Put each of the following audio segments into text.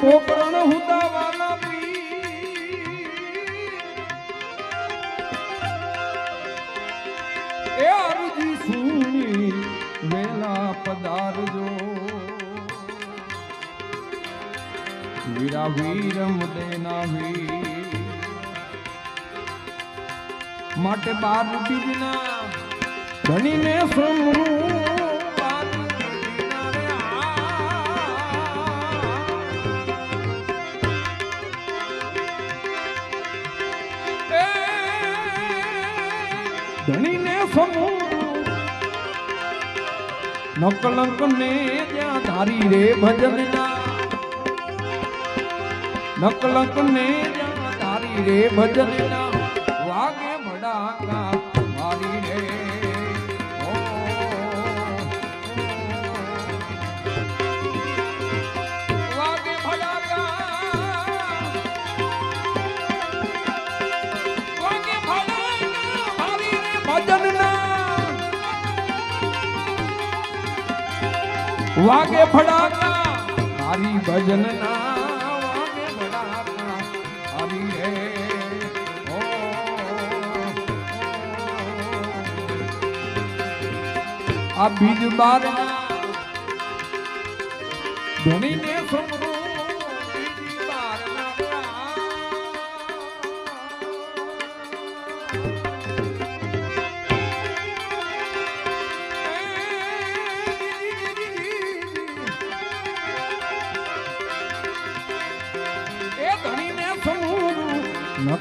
પોકરણ હુદાવાલા એ અરજી સુની વેલા પધારજો. વીરા વીરમ દેના વીર. માટે બાર બીજના ધણીને સમરૂ સમૂહ નકલંક ને ત્યાં ધારી રે ભજનના. નકલંક ને ત્યાં ધારી રે ભજનના. વાગે ફડાકા મારી ભજન ના વાગે ફડાકા હરી રે આ બીજ બાર ધણીને સમરો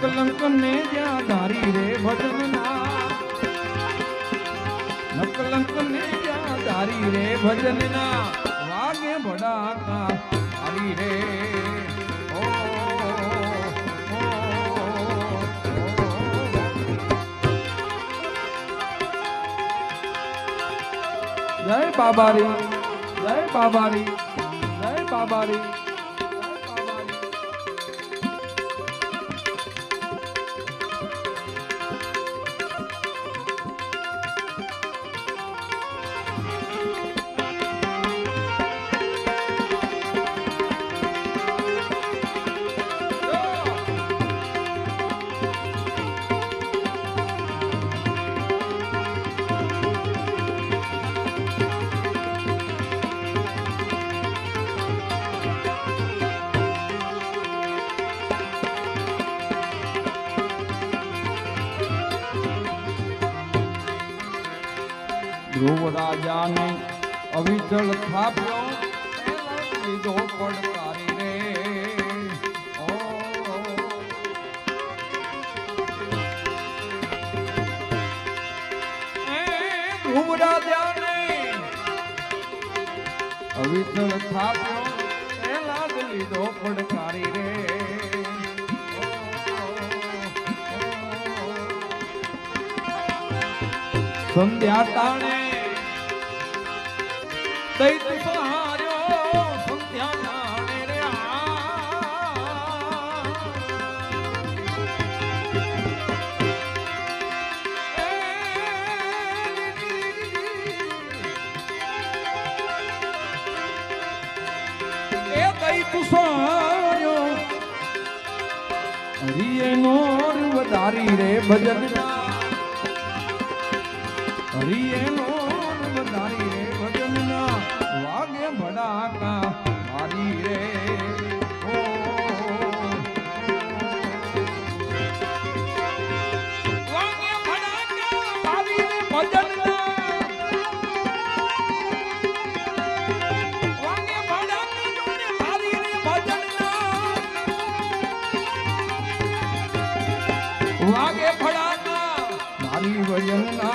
નકલંક ને જ્યાં ધારી રે ભજનના નકલંક ને જ્યાં ધારી રે ભજનના વાગે ભડાકા હરી રે. જય બાબારી જય બાબારી જય બાબારી ધ્રુવ રાજાને અવિચળ થાપ્યો. એલા લીધો પડકારી રે. ધ્રુવ રાજાને અવિચળ થાપ્યો. એલા લીધો પડકારી રે. સંધ્યા ટાણે દૈત સહાર્યો સંધ્યા રે. એ દૈત સહાર્યો હરિયે નોર વધારી રે ભજનના મારી વજનના વાગે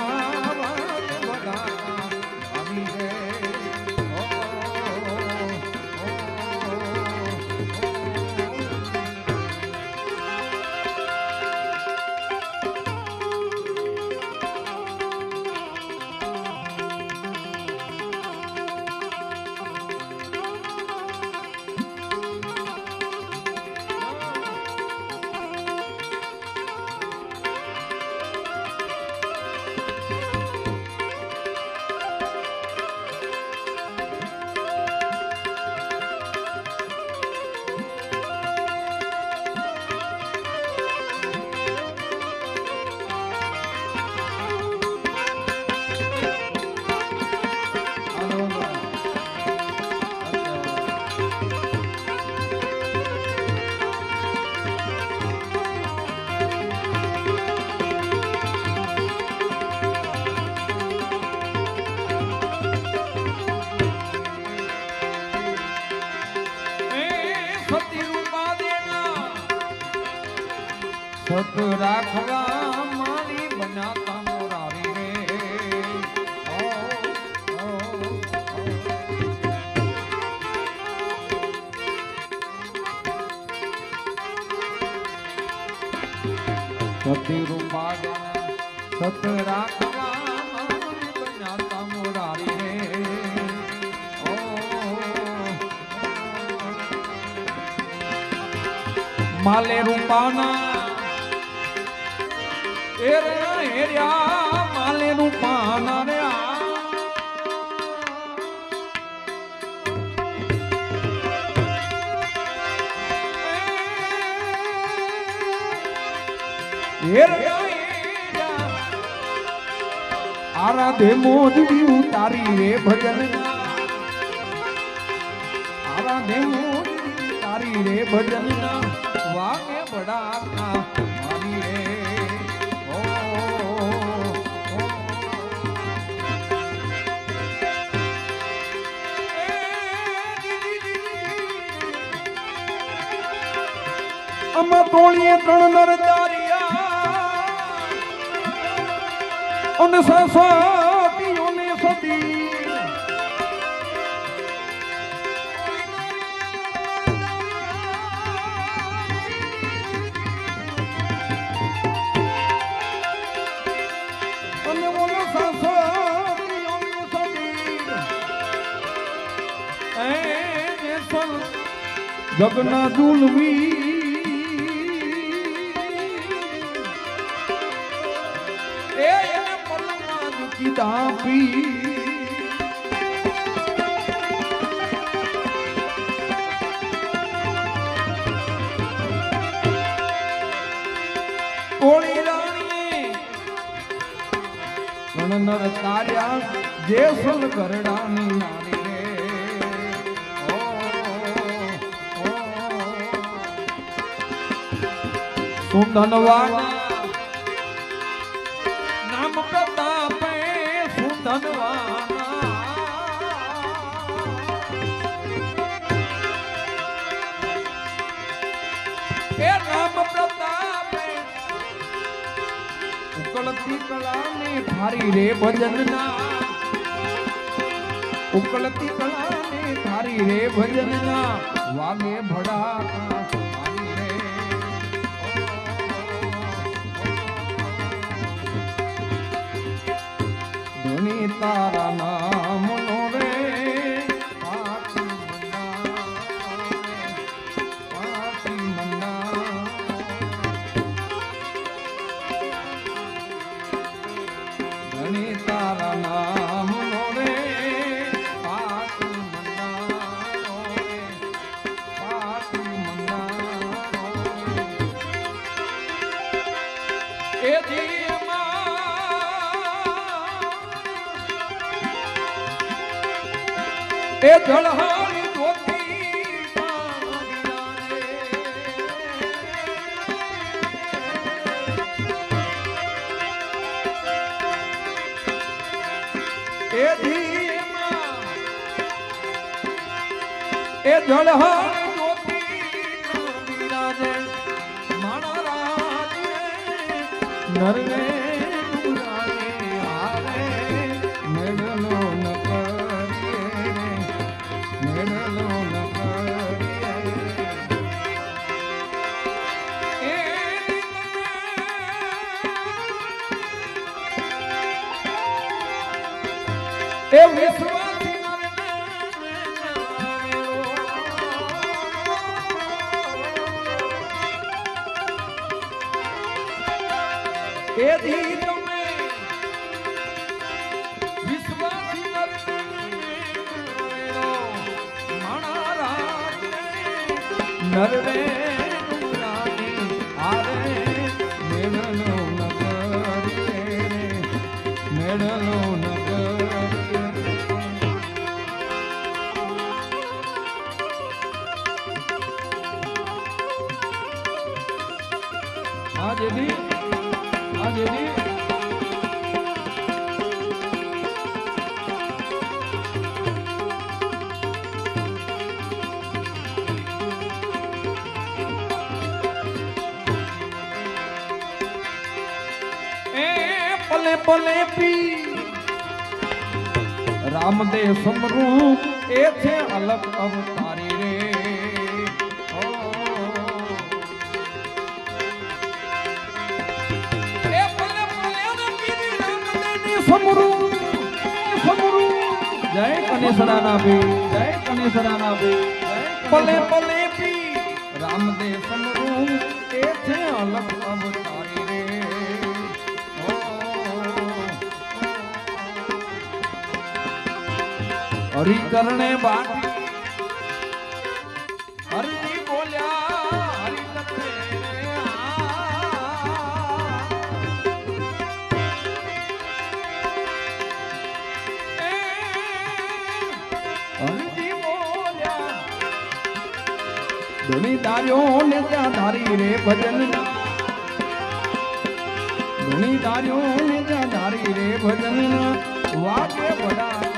સતી રૂપાળા સત રાખવા બનાતા મોરારી રે માલે રૂપાના એ રે હેર્યા માલે રૂપાના રે. આરાધે મોજડી ઉતારી રે ભજન આરાધે મોજડી ઉતારી રે ભજન વાગે ઓ, ઓ. તોણીએ ત્રણ નર અને સસાટીઓને સતી જગના દુલવી દુખી દાપી ઓળી રાણીએ નર તાર્યા જેસલ ગરડાની નારી રે ઓ, ઉકળતી કળાને ભારી રે ભજનના ઉકળતી કળાને ભારી રે ભજનના વાગે ભડા તારા નામનો એ જળહારી. એ જીવમાં એ જળહારી એ વિશ્વાસી એ દી તમે વિશ્વાસી નુરાની આરે મેળલો ન કરીએ પલે પલે પી. રામદેવ સમરૂપ એ છે અલગ અવતારી રે. ને એ સમરૂપ. જય કનેસરાના ભી જય કનેસરાના ભી પલે પલે પી. રામદેવ હરિચરણે બાટી હરિ બોલ્યા ધણી તાર્યો ને ત્યાં ધારી રે ભજન ધણી તાર્યો ને ત્યાં ધારી રે ભજન વાગે ભડા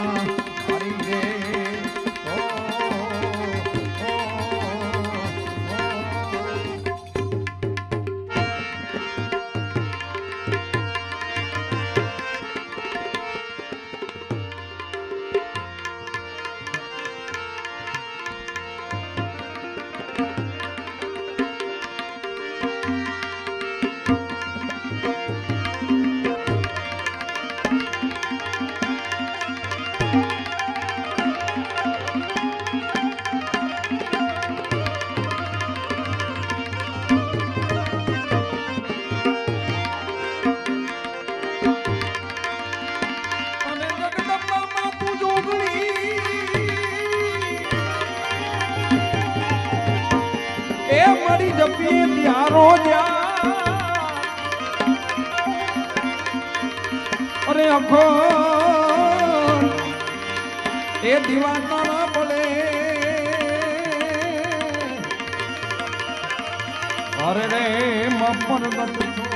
અરે અખો એ દિવાના ના પડે અરે રે મપર ગટ છો.